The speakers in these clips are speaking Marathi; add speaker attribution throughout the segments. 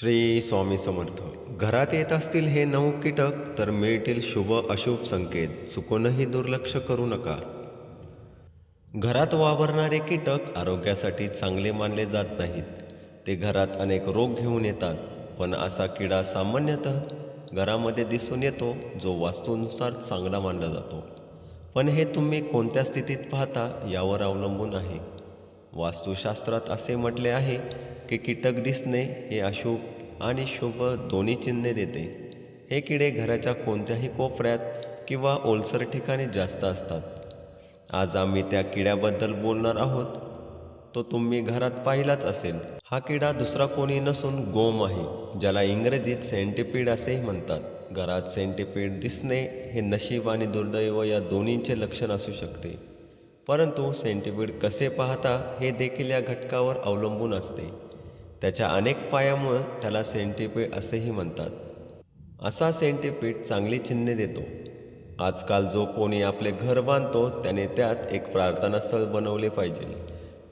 Speaker 1: श्री स्वामी समर्थ. घरात येत असतील हे नऊ कीटक तर मिळतील शुभ अशुभ संकेत. चुकूनही दुर्लक्ष करू नका. घरात वावरणारे कीटक आरोग्यासाठी चांगले मानले जात नाहीत. ते घरात अनेक रोग घेऊन येतात. पण असा किडा सामान्यतः घरामध्ये दिसून येतो जो वास्तूनुसार चांगला मानला जातो. पण हे तुम्ही कोणत्या स्थितीत पाहता यावर अवलंबून आहे. वास्तुशास्त्रात असे म्हटले आहे की कीटक दिसणे हे अशुभ आणि शुभ दोन्ही चिन्हे देते. हे किडे घराच्या कोणत्याही कोपऱ्यात किंवा ओलसर ठिकाणी जास्त असतात. आज आम्ही त्या किड्याबद्दल बोलणार आहोत. तो तुम्ही घरात पाहिलाच असेल. हा किडा दुसरा कोणी नसून गोम आहे ज्याला इंग्रजीत सेंटिपीड असेही म्हणतात. घरात सेंटिपीड दिसणे हे नशीब आणि दुर्दैव या दोन्हींचे लक्षण असू शकते. परंतु सेंटिपीड कसे पाहता हे देखील या घटकावर अवलंबून असते. त्याच्या अनेक पायामुळं त्याला सेंटिपीड असेही म्हणतात. असा सेंटिपीड चांगली चिन्हे देतो. आजकाल जो कोणी आपले घर बांधतो त्याने त्यात एक प्रार्थनास्थळ बनवले पाहिजे.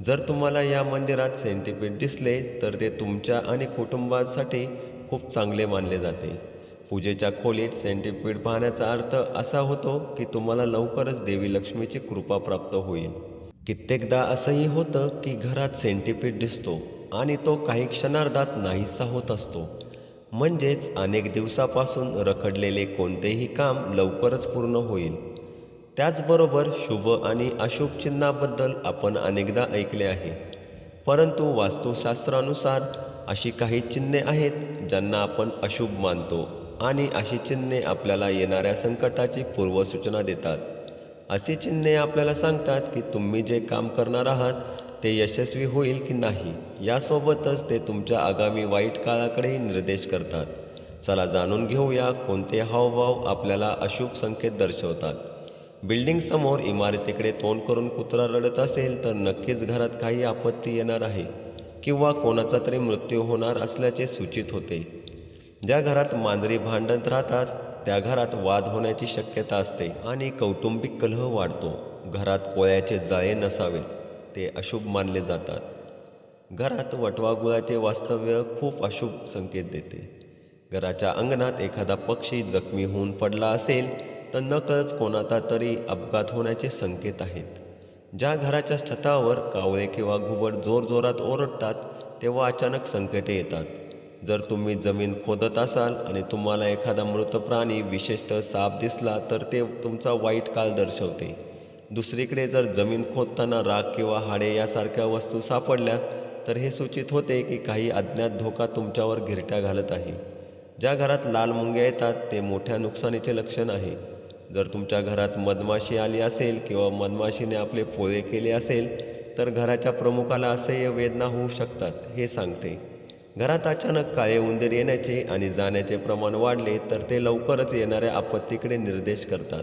Speaker 1: जर तुम्हाला या मंदिरात सेंटिपीड दिसले तर ते तुमच्या आणि कुटुंबासाठी खूप चांगले मानले जाते. पूजेच्या खोलीत सेंटिपीड पाहण्याचा अर्थ असा होतो की तुम्हाला लवकरच देवी लक्ष्मीची कृपा प्राप्त होईल. कित्येकदा असंही होतं की घरात सेंटिपीड दिसतो. आणि तो काही क्षणार्धात नाहीसा होत असतो. म्हणजेच अनेक दिवसापासून रखडलेले कोणतेही काम लवकरच पूर्ण होईल. त्याचबरोबर शुभ आणि अशुभ चिन्हाबद्दल आपण अनेकदा ऐकले आहे. परंतु वास्तुशास्त्रानुसार अशी काही चिन्हे आहेत ज्यांना आपण अशुभ मानतो आणि अशी चिन्हे आपल्याला येणाऱ्या संकटाची पूर्वसूचना देतात. अशी चिन्हे आपल्याला सांगतात की तुम्ही जे काम करणार आहात ते यशस्वी होईल की नाही यासोबतच ते तुमच्या आगामी वाईट काळाकडे निर्देश करतात. चला जाणून घेऊया कोणते हावभाव आपल्याला अशुभ संकेत दर्शवतात. बिल्डिंगसमोर इमारतीकडे तोंड करून कुत्रा रडत असेल तर नक्कीच घरात काही आपत्ती येणार आहे किंवा कोणाचा तरी मृत्यू होणार असल्याचे सूचित होते. ज्या घरात मांजरी भांडत राहतात त्या घरात वाद होण्याची शक्यता असते आणि कौटुंबिक कलह वाढतो. घरात कोळ्याचे जाळे नसावे ते अशुभ मानले जातात. घरात वटवागुळाचे वास्तव्य खूप अशुभ संकेत देते. घराच्या अंगणात एखादा पक्षी जखमी होऊन पडला असेल तर नकळच कोणाचा तरी अपघात होण्याचे संकेत आहेत. ज्या घराच्या छतावर कावळे किंवा घुबड जोरजोरात ओरडतात तेव्हा अचानक संकटे येतात. जर तुम्ही जमीन खोदत असाल आणि तुम्हाला एखादा मृत प्राणी विशेषतः साप दिसला तर ते तुमचा वाईट काळ दर्शवते. दुसरीकडे जर जमीन खोदताना राग किंवा हाडे यासारख्या वस्तू सापडल्या तर हे सूचित होते की काही अज्ञात धोका तुमच्यावर घिरट्या घालत आहे. ज्या घरात लाल मुंग्या येतात ते मोठ्या नुकसानीचे लक्षण आहे. जर तुमच्या घरात मधमाशी आली असेल किंवा मधमाशीने आपले पोळे केले असेल तर घराच्या प्रमुखाला असह्य वेदना होऊ शकतात हे सांगते. घरात अचानक काळे उंदीर येण्याचे आणि जाण्याचे प्रमाण वाढले तर ते लवकरच येणाऱ्या आपत्तीकडे निर्देश करतात.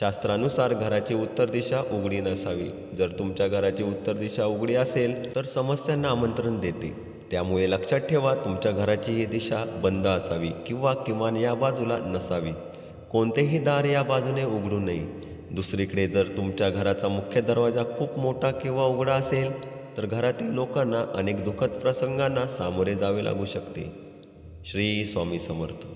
Speaker 1: शास्त्रानुसार घराची उत्तर दिशा उघडी नसावी. जर तुमच्या घराची उत्तर दिशा उघडी असेल तर समस्यांना आमंत्रण देते. त्यामुळे लक्षात ठेवा तुमच्या घराची ही दिशा बंद असावी किंवा किमान या बाजूला नसावी. कोणतेही दार या बाजूने उघडू नये. दुसरीकडे जर तुमच्या घराचा मुख्य दरवाजा खूप मोठा किंवा उघडा असेल तर घरातील लोकांना अनेक दुःखद प्रसंगांना सामोरे जावे लागू शकते. श्री स्वामी समर्थ.